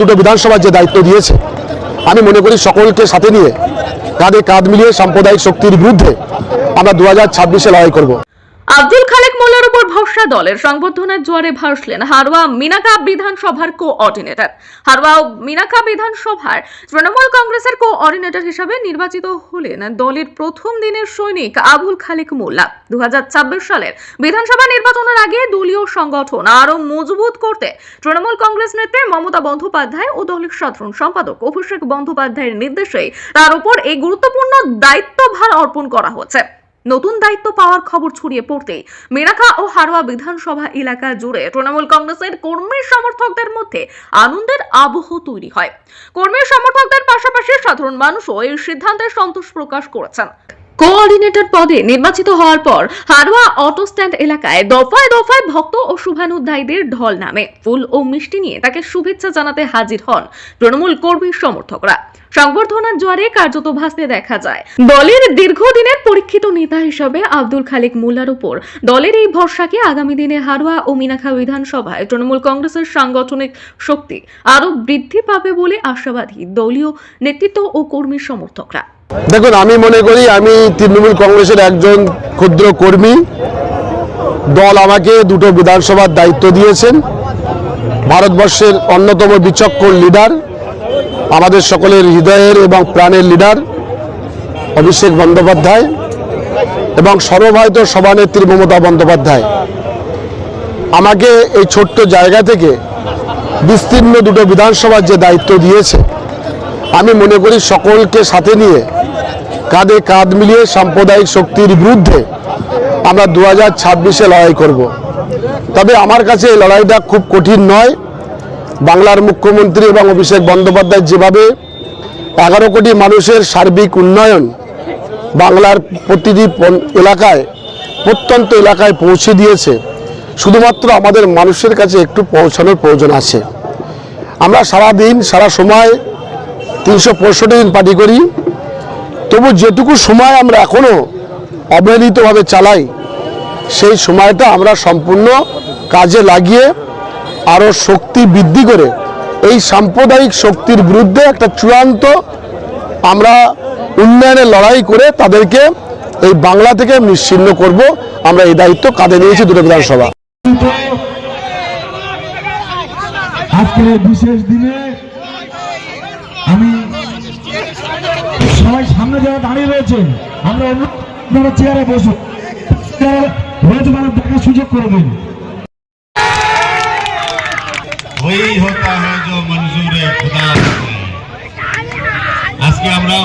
দুটো বিধানসভার যে দায়িত্ব দিয়েছে, আমি মনে করি সকলকে সাথে নিয়ে কাঁধে কাঁধ মিলিয়ে সাম্প্রদায়িক শক্তির বিরুদ্ধে আমরা দু হাজার ছাব্বিশে লড়াই করব। আব্দুল খালেক মোল্লার উপর ভরসা দলের সংবর্ধনার জোয়ারে ভাসলেন হারোয়া মিনাকা বিধানসভার কোঅর্ডিনেটর হারোয়া মিনাকা বিধানসভার তৃণমূল কংগ্রেসের কোঅর্ডিনেটর হিসাবে নির্বাচিত হলেন দলের প্রথম দিনের সৈনিক আবুল খালেক মোল্লা। দুহাজার ছাব্বিশ সালের বিধানসভা নির্বাচনের আগে দলীয় সংগঠন আরও মজবুত করতে তৃণমূল কংগ্রেস নেত্রী মমতা বন্দ্যোপাধ্যায় ও দলের সাধারণ সম্পাদক অভিষেক বন্দ্যোপাধ্যায়ের নির্দেশে তার উপর এই গুরুত্বপূর্ণ দায়িত্বভার অর্পণ করা হচ্ছে। নতুন দায়িত্ব পাওয়ার খবর ছড়িয়ে পড়তে মেরাকা ও হারোয়া বিধানসভা এলাকা জুড়ে তৃণমূল কংগ্রেসের কর্মী সমর্থকদের মধ্যে আনন্দের আবহ তৈরি হয়। কর্মী সমর্থকদের পাশাপাশি সাধারণ মানুষও এই সিদ্ধান্তে সন্তোষ প্রকাশ করেছেন। কোঅর্ডিনেটর পদে নির্বাচিত হওয়ার পর হারোয়া অটো স্ট্যান্ড এলাকায় দফায় দফায় ভক্ত ও শুভানুধ্যায়ীদের ঢল নামে। ফুল ও মিষ্টি নিয়ে তাকে শুভেচ্ছা জানাতে হাজির হন তৃণমূল কর্মী সমর্থকরা। সংবর্ধনার জোয়ারে কার্যত ভাসতে দেখা যায়। দলের দীর্ঘদিনের পরীক্ষিত নেতা হিসেবে আব্দুল খালেক মোল্লার উপর দলের এই ভরসাকে আগামী দিনে হারোয়া ও মিনাখা বিধানসভায় তৃণমূল কংগ্রেসের সাংগঠনিক শক্তি আরও বৃদ্ধি পাবে বলে আশাবাদী দলীয় নেতৃত্ব ও কর্মী সমর্থকরা। দেখুন, আমি মনে করি আমি তৃণমূল কংগ্রেসের একজন ক্ষুদ্র কর্মী। দল আমাকে দুটো বিধানসভার দায়িত্ব দিয়েছেন। ভারতবর্ষের অন্যতম বিচক্ষণ লিডার, আমাদের সকলের হৃদয়ের এবং প্রাণের লিডার অভিষেক বন্দ্যোপাধ্যায় এবং সর্বভারতীয় সভানেত্রী মমতা বন্দ্যোপাধ্যায়। আমাকে এই ছোট্ট জায়গা থেকে বিস্তীর্ণ দুটো বিধানসভার যে দায়িত্ব দিয়েছে, আমি মনে করি সকলকে সাথে নিয়ে কাঁধে কাঁধ মিলিয়ে সাম্প্রদায়িক শক্তির বিরুদ্ধে আমরা দু হাজার ছাব্বিশে লড়াই করব। তবে আমার কাছে এই লড়াইটা খুব কঠিন নয়। বাংলার মুখ্যমন্ত্রী এবং অভিষেক বন্দ্যোপাধ্যায় যেভাবে এগারো কোটি মানুষের সার্বিক উন্নয়ন বাংলার প্রতিটি এলাকায়, প্রত্যন্ত এলাকায় পৌঁছে দিয়েছে, শুধুমাত্র আমাদের মানুষের কাছে একটু পৌঁছানোর প্রয়োজন আছে। আমরা সারা দিন সারা সময় তিনশো পঁয়ষট্টি দিন পার্টি করি। তবু যেটুকু সময় আমরা এখনও অবহেলিতভাবে চালাই, সেই সময়টা আমরা সম্পূর্ণ কাজে লাগিয়ে আরও শক্তি বৃদ্ধি করে এই সাম্প্রদায়িক শক্তির বিরুদ্ধে একটা চূড়ান্ত আমরা উন্নয়নের লড়াই করে তাদেরকে এই বাংলা থেকে নিশ্চিন্ন করব। আমরা এই দায়িত্ব কাঁধে নিয়েছি দুটো বিধানসভা। আজকের বিশেষ দিনে আমি যারা দাঁড়িয়ে রয়েছেন আমরা অনুরোধ আপনারা চেয়ারে বসুন রোজ মানুষ দেখার সুযোগ করে দিন वही होता है जो मंजूर खुदा होता है আজকে আমরা